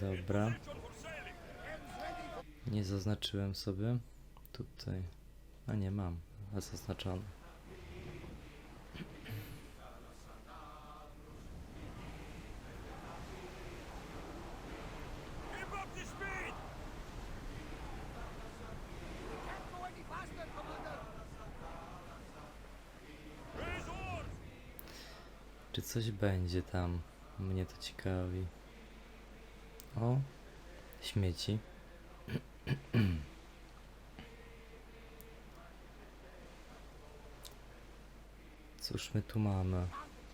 Dobra. Nie zaznaczyłem sobie. Tutaj. A nie mam. A oars! Czy coś będzie tam? Mnie to ciekawi. O, śmieci. Cóż my tu mamy?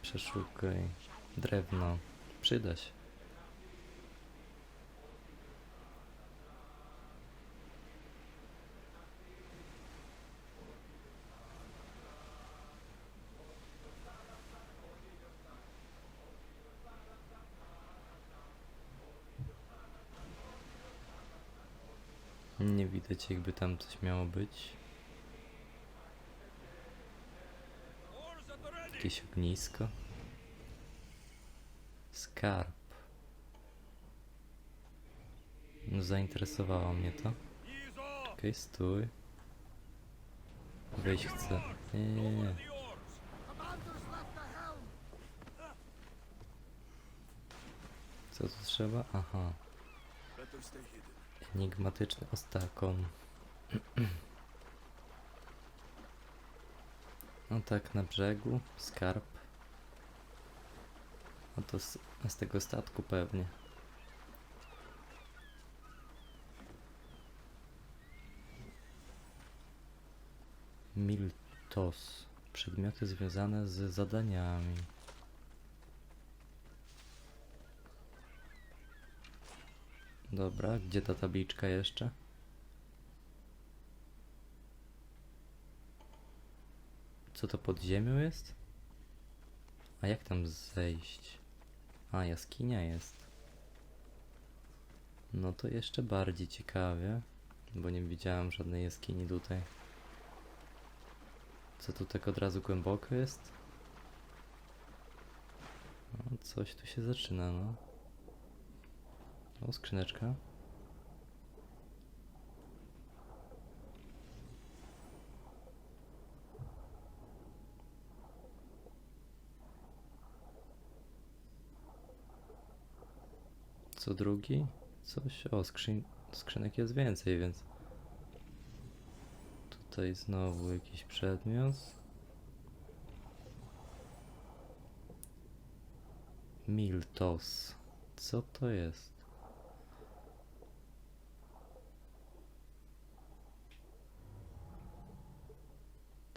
Przeszukaj. Drewno. Przyda się. Widać jakby tam coś miało być. Jakieś ognisko. Skarb. No zainteresowało mnie to. Okej, stój. Wejść chcę. Nie, nie, nie! Co tu trzeba? Aha. Enigmatyczny ostakon. No tak, na brzegu. Skarb. No to z, z tego statku pewnie. Miltos. Przedmioty związane z zadaniami. Dobra, gdzie ta tabliczka jeszcze? Co to pod ziemią jest? A jak tam zejść? A, jaskinia jest. No to jeszcze bardziej ciekawie, bo nie widziałem żadnej jaskini tutaj. Co tu tak od razu głęboko jest? No, coś tu się zaczyna, no. O, skrzyneczka. Co drugi? Coś. O, skrzyn... skrzynek jest więcej, więc. Tutaj znowu jakiś przedmiot. Miltos. Co to jest?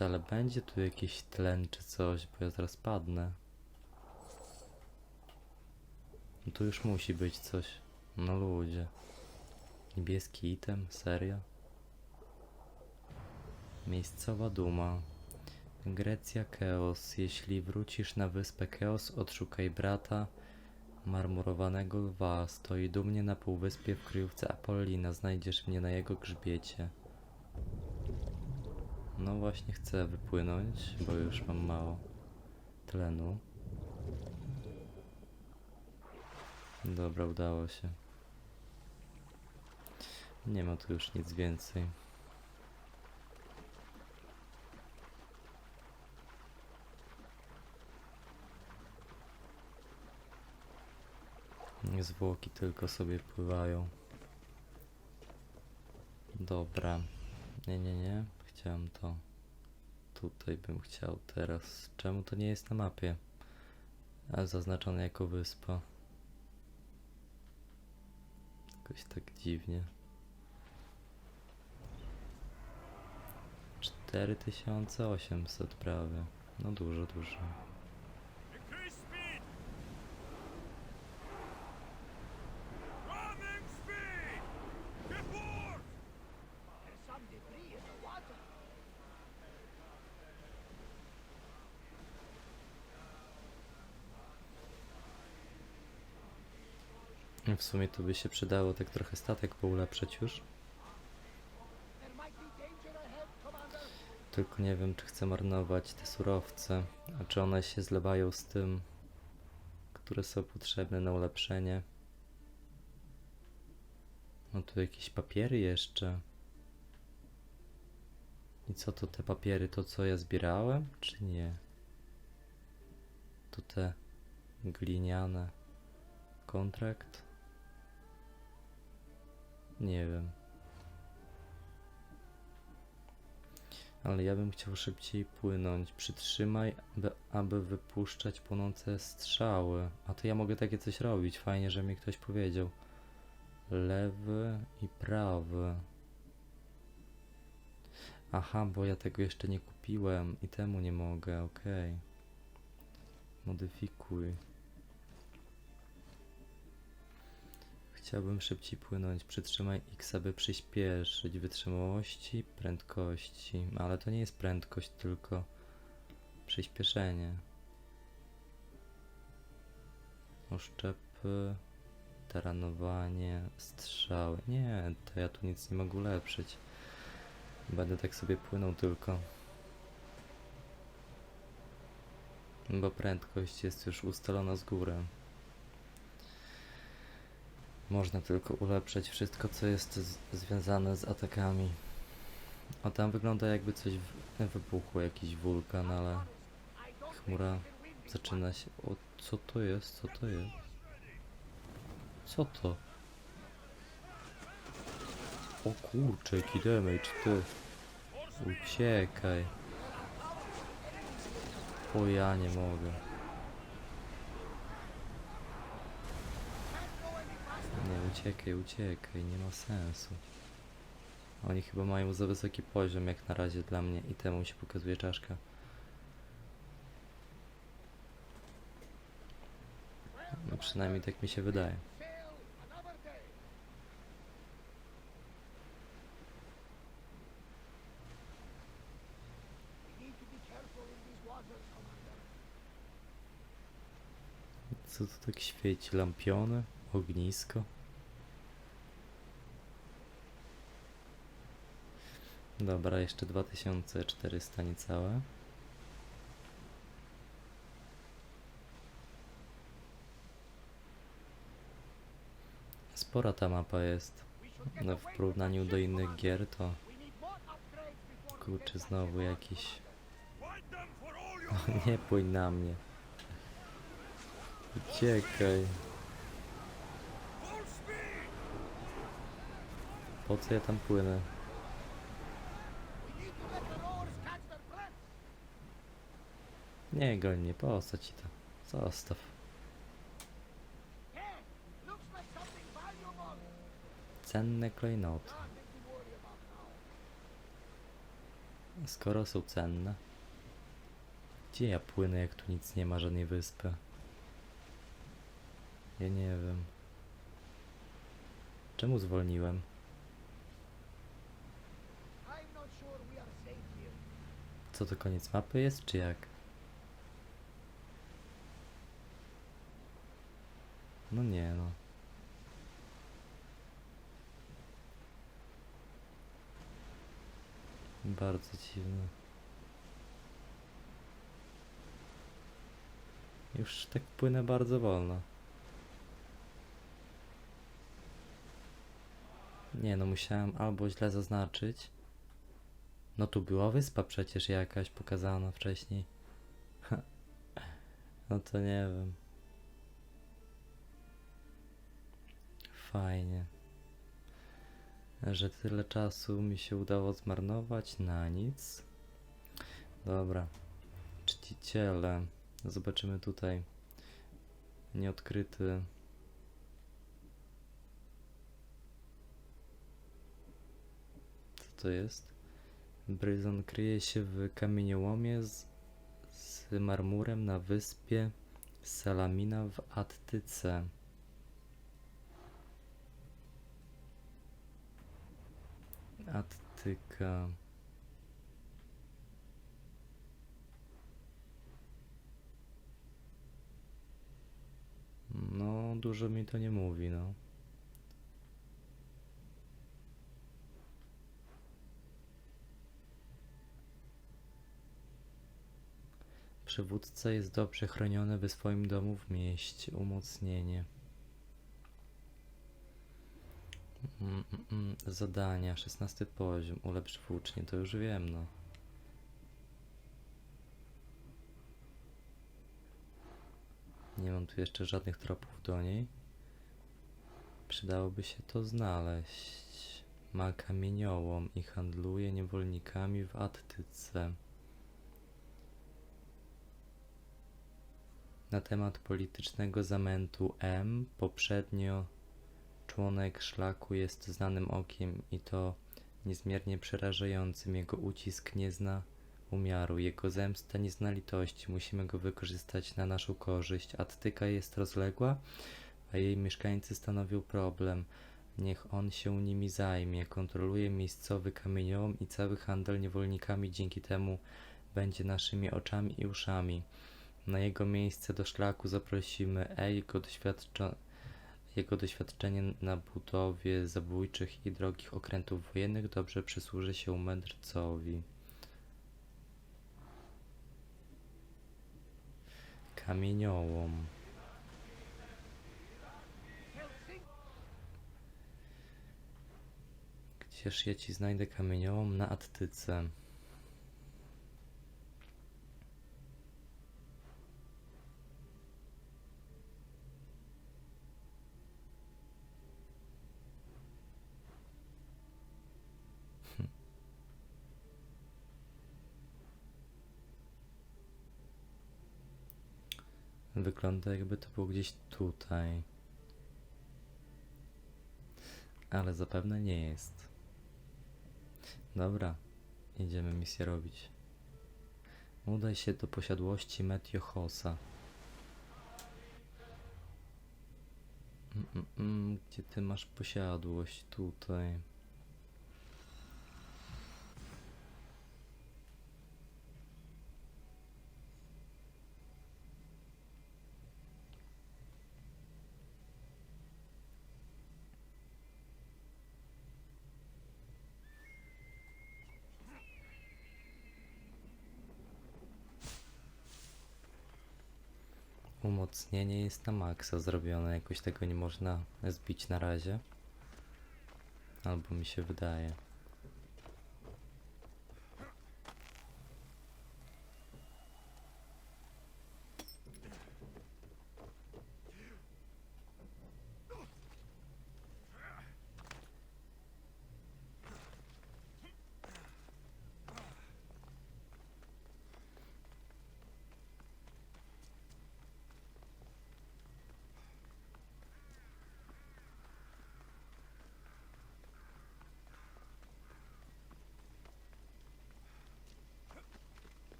Ale będzie tu jakiś tlen czy coś, bo ja zaraz padnę. No tu już musi być coś. No ludzie. Niebieski item? Serio? Miejscowa duma. Grecja Keos. Jeśli wrócisz na wyspę Keos, odszukaj brata marmurowanego lwa. Stoi dumnie na półwyspie w kryjówce Apollina. Znajdziesz mnie na jego grzbiecie. No właśnie chcę wypłynąć, bo już mam mało tlenu. Dobra, udało się. Nie ma tu już nic więcej. Zwłoki tylko sobie pływają. Dobra. Nie, nie, nie. Chciałem to. Tutaj bym chciał teraz. Czemu to nie jest na mapie? A zaznaczone jako wyspa. Jakoś tak dziwnie. 4800 prawie. No dużo, dużo. W sumie to by się przydało tak trochę statek poulepszać już. Tylko nie wiem, czy chcę marnować te surowce, a czy one się zlewają z tym, które są potrzebne na ulepszenie. No tu jakieś papiery jeszcze. I co to te papiery? To co ja zbierałem? Czy nie? To te gliniane. Kontrakt? Nie wiem. Ale ja bym chciał szybciej płynąć. Przytrzymaj, aby, aby wypuszczać płonące strzały. A to ja mogę takie coś robić. Fajnie, że mi ktoś powiedział. Lewy i prawy. Aha, bo ja tego jeszcze nie kupiłem i temu nie mogę, okej. Modyfikuj. Chciałbym szybciej płynąć. Przytrzymaj X, aby przyspieszyć wytrzymałości, prędkości. Ale to nie jest prędkość, tylko przyspieszenie. Oszczepy, taranowanie, strzały. Nie, to ja tu nic nie mogę ulepszyć. Będę tak sobie płynął tylko. Bo prędkość jest już ustalona z góry. Można tylko ulepszać wszystko, co jest związane z atakami. A tam wygląda jakby coś wybuchło, jakiś wulkan, ale chmura zaczyna się... O, co to jest? Co to jest? Co to? O kurczę, jaki damage, ty. Uciekaj. O, ja nie mogę. Nie, uciekaj, uciekaj, nie ma sensu. Oni chyba mają za wysoki poziom jak na razie dla mnie i temu się pokazuje czaszka. No przynajmniej tak mi się wydaje. Co to tak świeci? Lampiony? Ognisko? Dobra, jeszcze 2400 niecałe. Spora ta mapa jest. No, w porównaniu do innych gier to kurczę znowu jakiś... Your Nie płyń na mnie. Uciekaj. Po co ja tam płynę? We need to let the rowers catch their breath. Nie goń mnie, po co ci to? Zostaw. Cenne klejnoty. Skoro są cenne. Gdzie ja płynę, jak tu nic nie ma, żadnej wyspy? Ja nie wiem. Czemu zwolniłem? Co to koniec mapy jest, czy jak? No nie no. Bardzo dziwne. Już tak płynę bardzo wolno. Nie no, musiałem albo źle zaznaczyć. No tu była wyspa przecież jakaś pokazana wcześniej. no to nie wiem. Fajnie. Że tyle czasu mi się udało zmarnować na nic. Dobra. Czciciele. Zobaczymy tutaj. Nieodkryty. Co to jest? Bryzon kryje się w kamieniołomie z, z marmurem na wyspie Salamina w Attyce. Attyka. No, dużo mi to nie mówi, no. Przywódca jest dobrze chroniony we swoim domu w mieście. Umocnienie. Mm, mm, mm. Zadania, 16 poziom, ulepsz włócznie, to już wiem, no. Nie mam tu jeszcze żadnych tropów do niej. Przydałoby się to znaleźć. Ma kamieniołom i handluje niewolnikami w Attyce. Na temat politycznego zamętu M poprzednio członek szlaku jest znanym okiem i to niezmiernie przerażającym. Jego ucisk nie zna umiaru, jego zemsta nie zna litości. Musimy go wykorzystać na naszą korzyść. Attyka jest rozległa, a jej mieszkańcy stanowią problem. Niech on się nimi zajmie. Kontroluje miejscowy kamieniołom i cały handel niewolnikami. Dzięki temu będzie naszymi oczami i uszami. Na jego miejsce do szlaku zaprosimy E, jego, doświadczo- jego doświadczenie na budowie zabójczych i drogich okrętów wojennych dobrze przysłuży się mędrcowi. Kamieniołom. Gdzież ja ci znajdę kamieniołom na Attyce? Wygląda jakby to było gdzieś tutaj. Ale zapewne nie jest. Dobra, idziemy misję robić. Udaj się do posiadłości Metiochosa. Mm, mm, mm, gdzie ty masz posiadłość? Tutaj. Umocnienie jest na maksa zrobione, jakoś tego nie można zbić na razie. Albo mi się wydaje.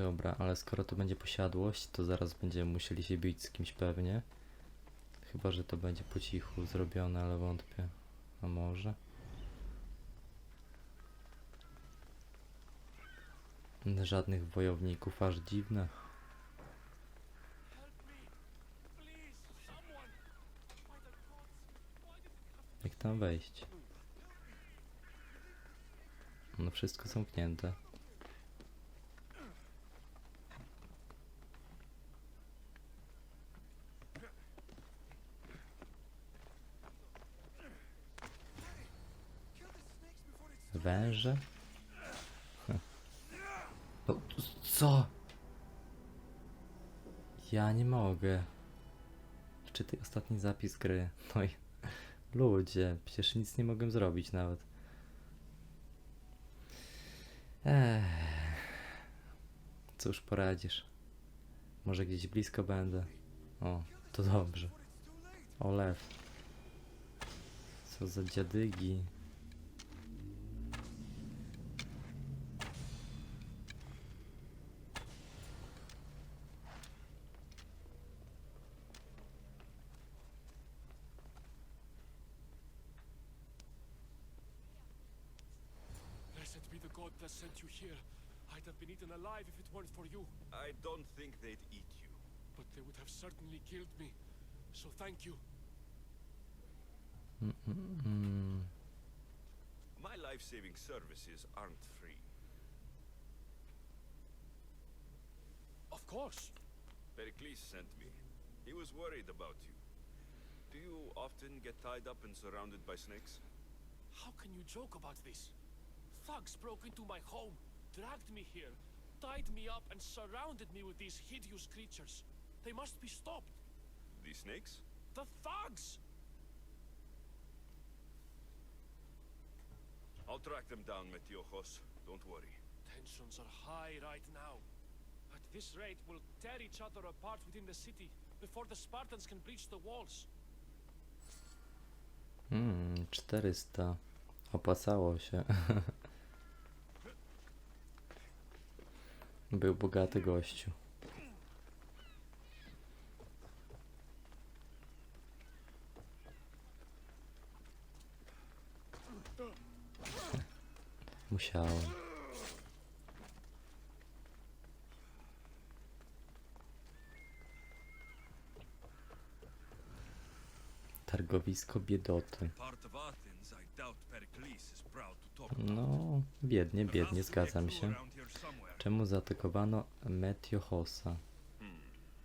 Dobra, ale skoro to będzie posiadłość, to zaraz będziemy musieli się bić z kimś pewnie. Chyba, że to będzie po cichu zrobione, ale wątpię. A może? Żadnych wojowników, aż dziwne. Jak tam wejść? No wszystko zamknięte. Węże? Co? Ja nie mogę. Wczytaj ostatni zapis gry. No i ludzie, przecież nic nie mogę zrobić nawet. Ech. Cóż poradzisz? Może gdzieś blisko będę. O, to dobrze. O lew. Co za dziadygi. God that sent you here. I'd have been eaten alive if it weren't for you, I don't think they'd eat you. but they would have certainly killed me. So thank you. Mm-mm-mm. My life-saving services aren't free. Of course. Pericles sent me. He was worried about you. Do you often get tied up and surrounded by snakes? How can you joke about this? Thugs broke into my home, dragged me here, tied me up, and surrounded me with these hideous creatures. They must be stopped. These snakes? The thugs! I'll track them down, Metiojos. Don't worry. Tensions are high right now. At this rate, we'll tear each other apart within the city before the Spartans can breach the walls. Hmm, 400. Opłacało się. Był bogaty gościu. Musiałem. Targowisko biedoty. No, biednie, biednie, zgadzam się. Czemu zaatakowano Metiochosa? Hmm.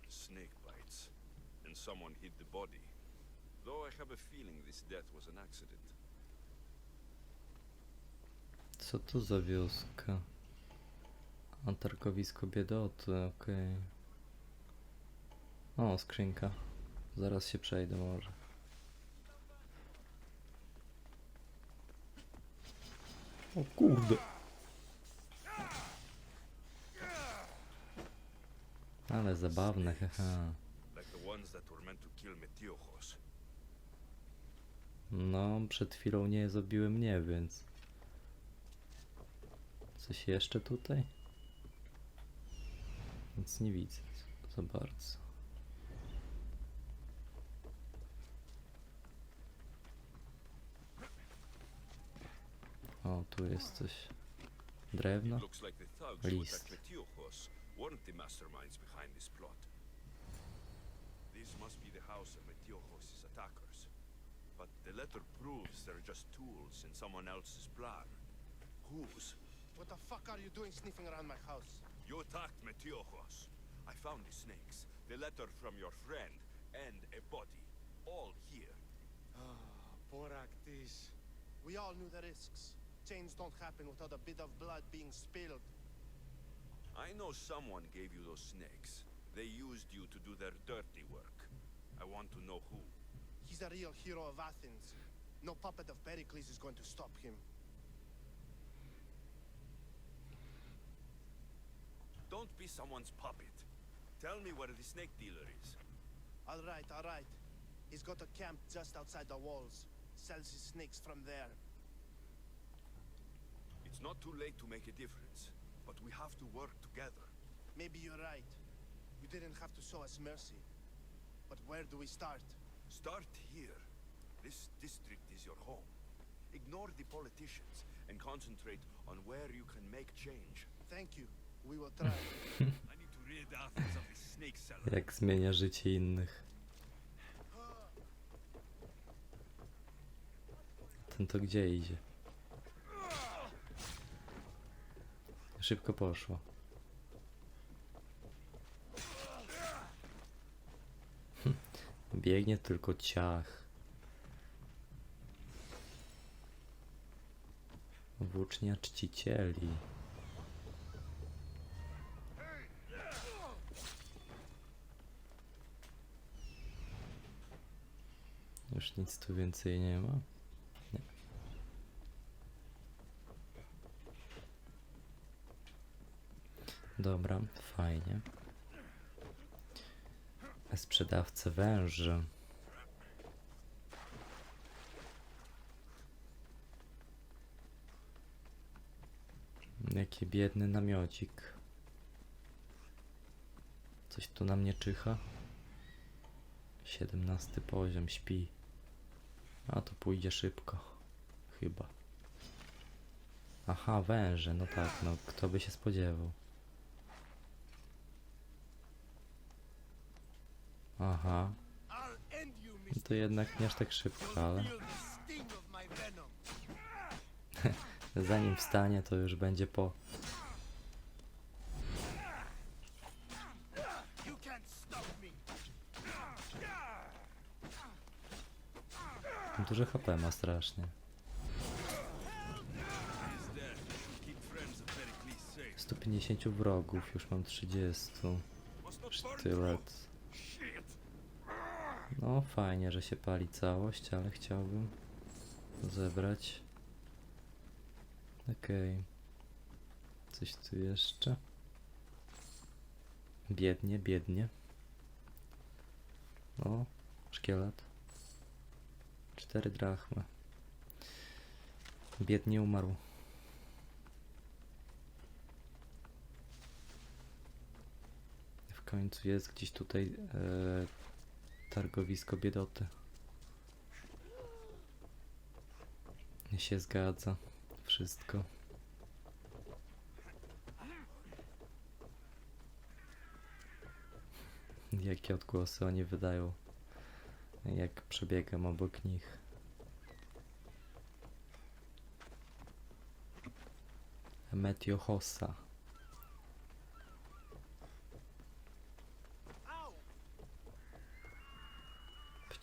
Snake bites. And someone hid the body. Though I have a feeling this death was an accident. Co tu za wioska? A targowisko biedoty, okej. O, skrzynka. Zaraz się przejdę może. O kurde. Ale zabawne, haha. No, przed chwilą nie zabiły mnie, więc... Coś jeszcze tutaj? Nic nie widzę za bardzo. O, tu jest coś. Drewno? List. Weren't the masterminds behind this plot. This must be the house of Metiojos' attackers. But the letter proves they're just tools in someone else's plan. Whose? What the fuck are you doing sniffing around my house? You attacked Metiojos. I found the snakes, the letter from your friend, and a body. All here. Ah, Boraktis. We all knew the risks. Change don't happen without a bit of blood being spilled. I know someone gave you those snakes. They used you to do their dirty work. I want to know who. He's a real hero of Athens. No puppet of Pericles is going to stop him. Don't be someone's puppet. Tell me where the snake dealer is. All right, all right. He's got a camp just outside the walls. Sells his snakes from there. It's not too late to make a difference, but we have to work together. Maybe you're right. You didn't have to show us mercy. But where do we start? Start here. This district is your home. Ignore the politicians and concentrate on where you can make change. Thank you. We will try. I need to rid Athens of this snake seller. Jak zmienia życie innych. Ten to gdzie idzie? Szybko poszło. Hm, Biegnie tylko ciach. Włócznia czcicieli. Już nic tu więcej nie ma. Dobra, fajnie. Sprzedawcy węży. Jaki biedny namiocik. Coś tu na mnie czyha. 17 poziom, śpi. A to pójdzie szybko. Chyba. Aha, węże, no tak, no kto by się spodziewał. Aha. No to jednak nie aż tak szybko, ale... Zanim wstanie, to już będzie po... Duże HP ma strasznie. Stu pięćdziesięciu wrogów, już mam trzydziestu Sztylet. No fajnie, że się pali całość, ale chciałbym zebrać. Okej. Coś tu jeszcze? Biednie, biednie. O, szkielet. Cztery drachmy. Biednie umarł. W końcu jest gdzieś tutaj e, targowisko biedoty. Nie się zgadza. Wszystko. Jakie odgłosy oni wydają, jak przebiegam obok nich. Meteo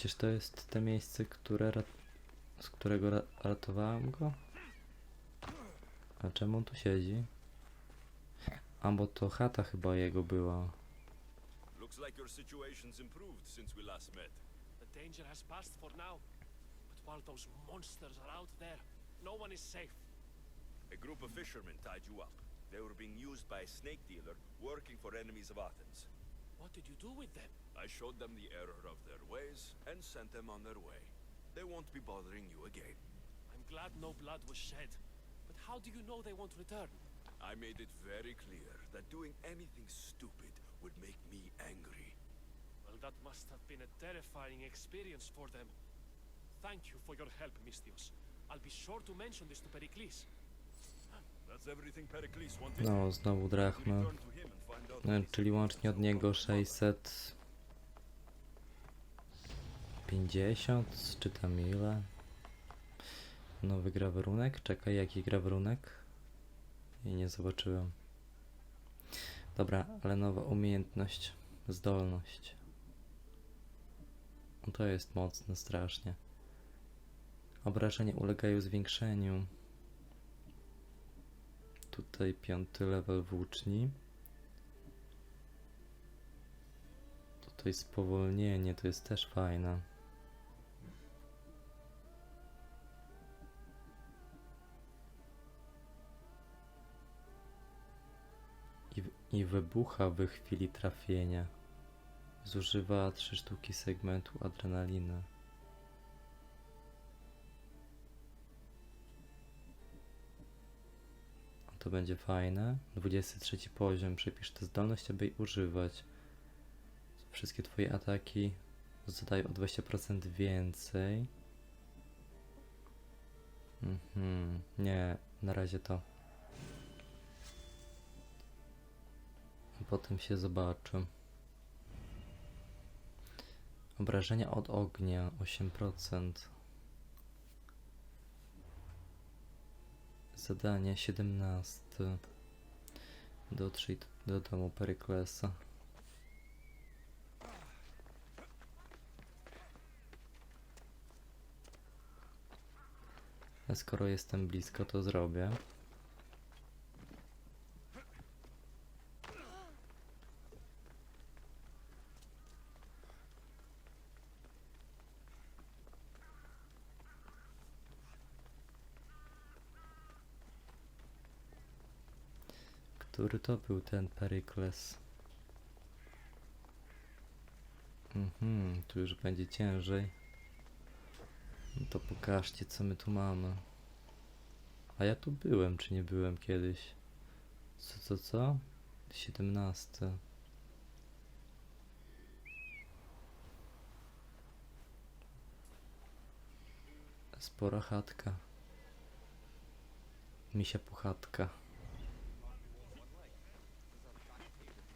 Przecież to jest te miejsce, które rat... z którego ra ratowałem go? A czemu on tu siedzi? A bo to chata chyba jego była. Looks like your situation's improved since we last met. The danger has passed for now. But while those monsters are out there, no one is safe. A group of fishermen tied you up. They were being used by a snake dealer working for enemies of Athens. What did you do with them? I showed them the error of their ways and sent them on their way. They won't be bothering you again. I'm glad no blood was shed. But how do you know they won't return? I made it very clear that doing anything stupid would make me angry. Well, that must have been a terrifying experience for them. Thank you for your help, Mystios. I'll be sure to mention this to Pericles. That's everything Pericles wanted. No, znowu drachma. No, czyli łącznie od niego 650 czy tam ile? Nowy grawerunek? Czekaj, jaki grawerunek? I nie zobaczyłem. Dobra, ale nowa umiejętność, zdolność. No to jest mocne strasznie. Obrażenia ulegają zwiększeniu. Tutaj piąty level włóczni. Tutaj spowolnienie, to jest też fajne. I, wybucha w chwili trafienia. Zużywa 3 sztuki segmentu adrenaliny. To będzie fajne. 23 poziom. Przepisz tę zdolność, aby jej używać. Wszystkie twoje ataki zadają o 20% więcej. Mhm. Nie, na razie to. Potem się zobaczy. Obrażenia od ognia 8%. Zadanie 17. Dotrzyj do domu Peryklesa. A skoro jestem blisko, to zrobię. Który to był ten Perykles? Mhm, tu już będzie ciężej. No to pokażcie, co my tu mamy. A ja tu byłem, czy nie byłem kiedyś? Co, co, co? 17. Spora chatka. Misia puchatka.